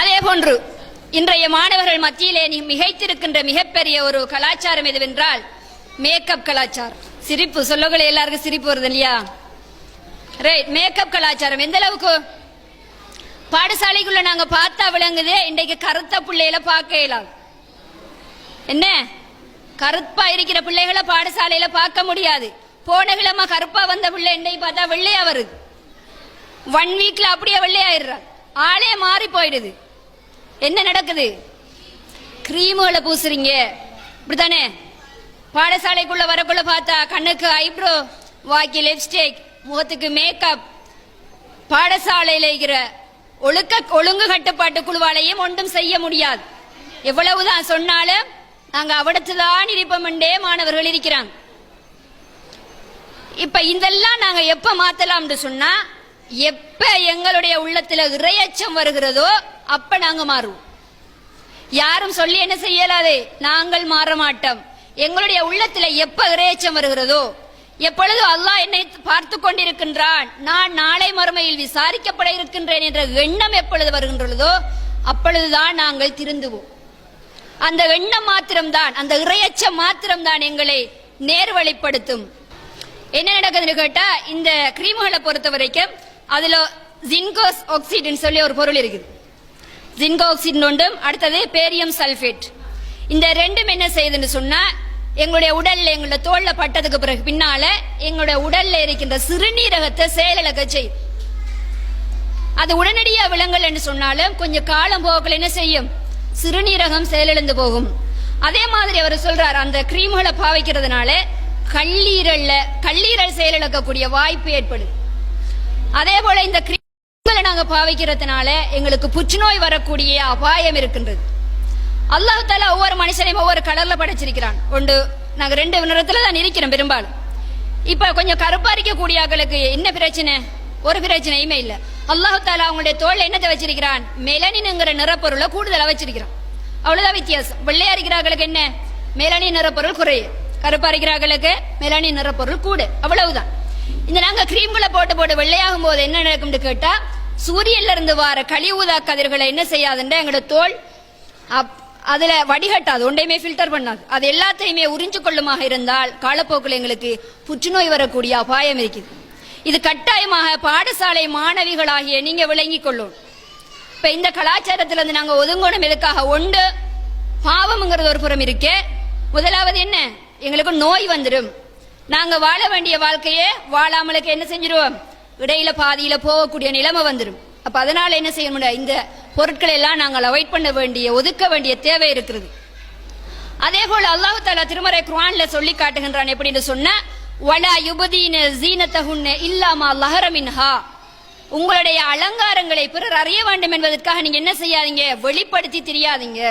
அதே போன்று இன்றைய மாணவர்கள் மத்தியிலே நீ மிகைத்திருக்கின்ற மிகப்பெரிய ஒரு கலாச்சாரம் எதுவென்றால் மேக்கப் கலாச்சாரம். சிரிப்பு சொல்லகளை எல்லாருக்கும் சிரிப்பு வருது இல்லையா? ரைட் மேக்கப் கலாச்சாரம். எந்த அளவுக்கு? பாடசாலைக்குள்ள நாங்க பார்த்தா விளங்குது இன்றைக்கு கருத்த பிள்ளைகளை பார்க்க என்ன? கருப்பா இருக்கிற பிள்ளைகளை பாடசாலையில பார்க்க முடியாது. போன கிழமை கருப்பா வந்த பிள்ளை இன்றைக்கு பார்த்தா வெள்ளையா வருது. ஒன் வீக்ல அப்படியே வெள்ளையாயிடுறா ஆளே மாறி போயிடுது. என்ன நடக்குது? கிரீமுகளை பூசுறீங்க. இப்படித்தானே? பாடசாலைக்குள்ள வரக்குள்ள பார்த்தா கண்ணுக்கு ஐப்ரோ வாக்கி லிப்ஸ்டிக் முகத்துக்கு மேக்கப் பாடசாலையில் இருக்கிற ஒழுக்க ஒழுங்கு கட்டுப்பாட்டு குழுவாலையும் ஒன்றும் செய்ய முடியாது. எவ்வளவுதான் சொன்னாலும் நாங்க அவடத்துதான் இருப்போம் என்றே மாணவர்கள் இருக்கிறாங்க. இப்ப இதெல்லாம் நாங்க எப்ப மாத்தலாம்னு சொன்னா எப்ப எங்களுடைய உள்ளத்துல இறையச்சம் வருகிறதோ அப்ப நாங்க மாறுவோம். யாரும் சொல்லி என்ன செய்யலாதே? நாங்கள் மாற மாட்டோம். எங்களுடைய உள்ளத்துல எப்ப இறையச்சம் வருகிறதோ எப்பொழுது அல்லாஹ் என்னை பார்த்து கொண்டிருக்கின்றான் நான் நாளை மறுமையில் விசாரிக்கப்பட இருக்கின்றேன் என்ற எண்ணம் எப்பொழுது வருகின்றதோ அப்பொழுதுதான் நாங்கள் திருந்துவோம். அந்த எண்ணம் மாத்திரம்தான் அந்த இரையச்சம் மாத்திரம்தான் எங்களை நேர்வழிப்படுத்தும். என்ன நடக்குதுன்னு கேட்டா இந்த கிரீம்களை பொறுத்த வரைக்கும் அதுல ஜின்கோஸ் ஆக்சைடுன்னு சொல்லி ஒரு பொருள் இருக்குது. ஜின்கோ ஆக்சிடன் ஒன்றும் அடுத்தது பேரியம் சல்ஃபேட் இந்த ரெண்டும் என்ன செய்யுதுன்னு சொன்னா எங்களுடைய உடல்ல எங்களுடைய தோல்ல பட்டதுக்கு பிறகு பின்னால எங்களுடைய உடல்ல இருக்கின்ற சிறுநீரகத்தை செயலிழக்க செய்யும். அது உடனடியா விலங்கல் என்று சொன்னாலும் கொஞ்சம் காலம் போகல என்ன செய்யும்? சிறுநீரகம் செயலிழந்து போகும். அதே மாதிரி அவர் சொல்றார் அந்த கிரீம்களை பாவிக்கிறதுனால கல்லீரல்ல கல்லீரல் செயலிழக்கக்கூடிய வாய்ப்பு ஏற்படுது. அதே போல இந்த கிரீம்களை நாங்க பாவிக்கிறதுனால எங்களுக்கு புற்றுநோய் வரக்கூடிய அபாயம் இருக்கின்றது. அல்லாஹ் தாலா ஒவ்வொரு மனுஷனையும் ஒவ்வொரு கலர்ல படைச்சிருக்கிறான். ஒன்று நாங்க ரெண்டு நிறத்துல தான் இருக்கிறோம் பெரும்பாலும். இப்ப கொஞ்சம் கருப்பா இருக்கக்கூடிய ஆட்களுக்கு என்ன பிரச்சனை? ஒரு பிரச்சனையுமே இல்ல. அல்லாஹ் தாலா அவங்களுடைய தோல் என்னத்தை வச்சிருக்கிறான்? மெலனின்ங்கிற நிறப்பொருளை கூடுதலா வச்சிருக்கிறான். அவ்வளவுதான் வித்தியாசம். வெள்ளையா இருக்கிறார்களுக்கு என்ன? மெலனி நிறப்பொருள் குறையும். கருப்பா இருக்கிறார்களுக்கு மெலனின் நிறப்பொருள் கூடு. அவ்வளவுதான். இந்த நாங்க கிரீம்களை போட்டு போட்டு வெள்ளையாகும் போது என்ன நடக்கும்னு கேட்டா சூரியன்ல இருந்து வர கழிவுதா கதிர்களை என்ன செய்யாதுன்ற எங்களோட தோல் அப்- அதுல வடிகட்டாது ஒன்றையுமே ஃபில்டர் பண்ணாது. அது எல்லாத்தையுமே உறிஞ்சு கொள்ளுமாக இருந்தால் காலப்போக்கில் எங்களுக்கு புற்றுநோய் வரக்கூடிய அபாயம் இருக்குது. இது கட்டாயமாக பாடசாலை மாணவிகளாகிய நீங்க விளங்கிக் கொள்ளும். இப்ப இந்த கலாச்சாரத்திலிருந்து நாங்க ஒதுங்கணும் எதுக்காக? ஒன்று பாவம்ங்கிறது ஒரு புறம் இருக்கே. முதலாவது என்ன? எங்களுக்கு நோய் வந்துடும் நாங்க வாழ வேண்டிய வாழ்க்கையே வாழாமலுக்கு என்ன செஞ்சிருவோம்? இடையில பாதியில போகக்கூடிய நிலைமை வந்துடும் அப்ப அதனால என்ன செய்ய முடியாது இந்த பொருட்களை எல்லாம் நாங்கள் அவாய்ட் பண்ண வேண்டிய ஒதுக்க வேண்டிய தேவை இருக்கிறது. அதே போல அல்லாஹு தாலா திருமறை குரான்ல சொல்லி காட்டுகின்றான். எப்படின்னு சொன்ன வலா யுபதீன ஜீனத்தகுன்ன இல்லாமா லஹரமின்ஹா உங்களுடைய அலங்காரங்களை பிறர் அறிய வேண்டும் என்பதற்காக நீங்க என்ன செய்யாதீங்க? வெளிப்படுத்தி தெரியாதீங்க.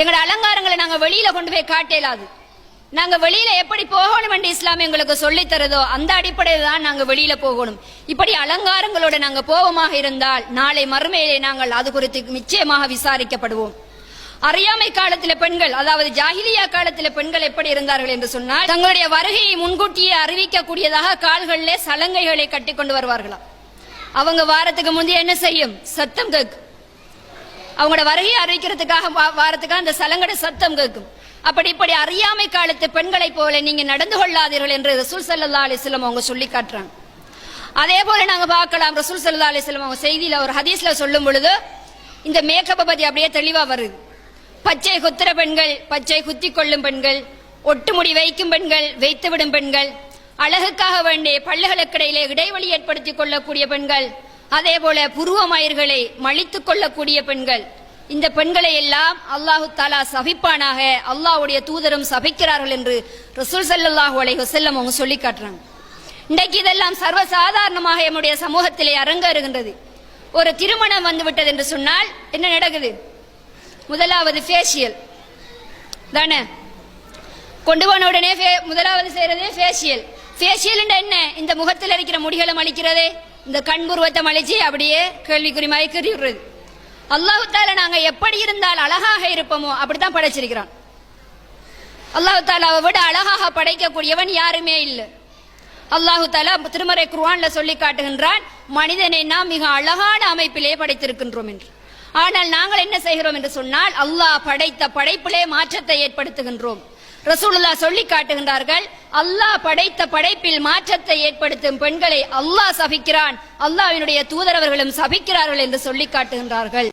எங்களோட அலங்காரங்களை நாங்க வெளியில கொண்டு போய் காட்டலாது. நாங்க வெளியில எப்படி போகணும் என்று இஸ்லாம் எங்களுக்கு சொல்லி தருதோ அந்த அடிப்படையில் தான் நாங்க வெளியில போகணும். இப்படி அலங்காரங்களோட நாங்க போவமாக இருந்தால் நாளை மறுமையிலே நாங்கள் அது குறித்து நிச்சயமாக விசாரிக்கப்படுவோம். அறியாமை காலத்தில பெண்கள் அதாவது ஜாகிலியா காலத்தில பெண்கள் எப்படி இருந்தார்கள் என்று சொன்னால் தங்களுடைய வருகையை முன்கூட்டியே அறிவிக்கக்கூடியதாக கால்களிலே சலங்கைகளை கட்டி கொண்டு வருவார்களாம் அவங்க வாரத்துக்கு முந்தைய என்ன செய்யும்? சத்தம் கேட்கும். அவங்களோட வருகையை அறிவிக்கிறதுக்காக வா- வாரத்துக்காக அந்த சலங்கட சத்தம் கேட்கும். அப்படி இப்படி அறியாமை காலத்து பெண்களைப் போல நீங்க நடந்து கொள்ளாதீர்கள் என்று ரசூல் சல்லா அலிஸ்லம் அவங்க சொல்லி காட்டுறாங்க. அதே போல நாங்க பார்க்கலாம் ரசூல் சல்லா அலிஸ்லம் அவங்க செய்தியில ஒரு ஹதீஸ்ல சொல்லும் பொழுது இந்த மேக்கப்பை பத்தி அப்படியே தெளிவா வருது. பச்சை குத்துற பெண்கள் பச்சை குத்தி கொள்ளும் பெண்கள் ஒட்டுமுடி வைக்கும் பெண்கள் வைத்து விடும் பெண்கள் அழகுக்காக வேண்டிய பல்லுகளுக்கிடையிலே இடைவெளி ஏற்படுத்திக் கொள்ளக்கூடிய பெண்கள் அதே போல புருவ மயிர்களை மழித்துக் கொள்ளக்கூடிய பெண்கள் இந்த பெண்களை எல்லாம் அல்லாஹு தாலா சபிப்பானாக. அல்லாஹ்வுடைய தூதரும் சபிக்கிறார்கள் என்று ரசூல் சல்லாஹு அலைஹி வஸல்லம் அவங்க சொல்லி காட்டுறாங்க. இன்றைக்கு இதெல்லாம் சர்வசாதாரணமாக நம்முடைய சமூகத்திலே அரங்கேறுகின்றது. ஒரு திருமணம் வந்துவிட்டது என்று சொன்னால் என்ன நடக்குது? முதலாவது ஃபேஷியல் தானே? கொண்டு போன உடனே ஃபே- முதலாவது செய்யறதே ஃபேஷியல் ஃபேஷியல் என்ன? இந்த முகத்தில் இருக்கிற முடிகளை அழிக்கிறதே இந்த கண்புருவத்தை அழிச்சு அப்படியே கேள்விக்குறி மயக்கறி விடுறது. அல்லாஹு தாலா நாங்க எப்படி இருந்தால் அழகாக இருப்போமோ அப்படித்தான் படைச்சிருக்கிறான் அல்லாஹு தாலாவை விட அழகாக படைக்கக்கூடியவன் யாருமே இல்லை. அல்லாஹு தாலா திருமறை குர்வான்ல சொல்லி காட்டுகின்றான் மனிதனை நாம் மிக அழகான அமைப்பிலே படைத்திருக்கின்றோம் என்று. ஆனால் நாங்கள் என்ன செய்கிறோம் என்று சொன்னால் அல்லாஹ் படைத்த படைப்பிலே மாற்றத்தை ஏற்படுத்துகின்றோம். ரசூலுல்லா சொல்லி காட்டுகின்றார்கள் அல்லாஹ் படைத்த படைப்பில் மாற்றத்தை ஏற்படுத்தும் பெண்களை அல்லாஹ் சபிக்கிறான். அல்லாஹ்வினுடைய தூதரவர்களும் சபிக்கிறார்கள் என்று சொல்லி காட்டுகின்றார்கள்.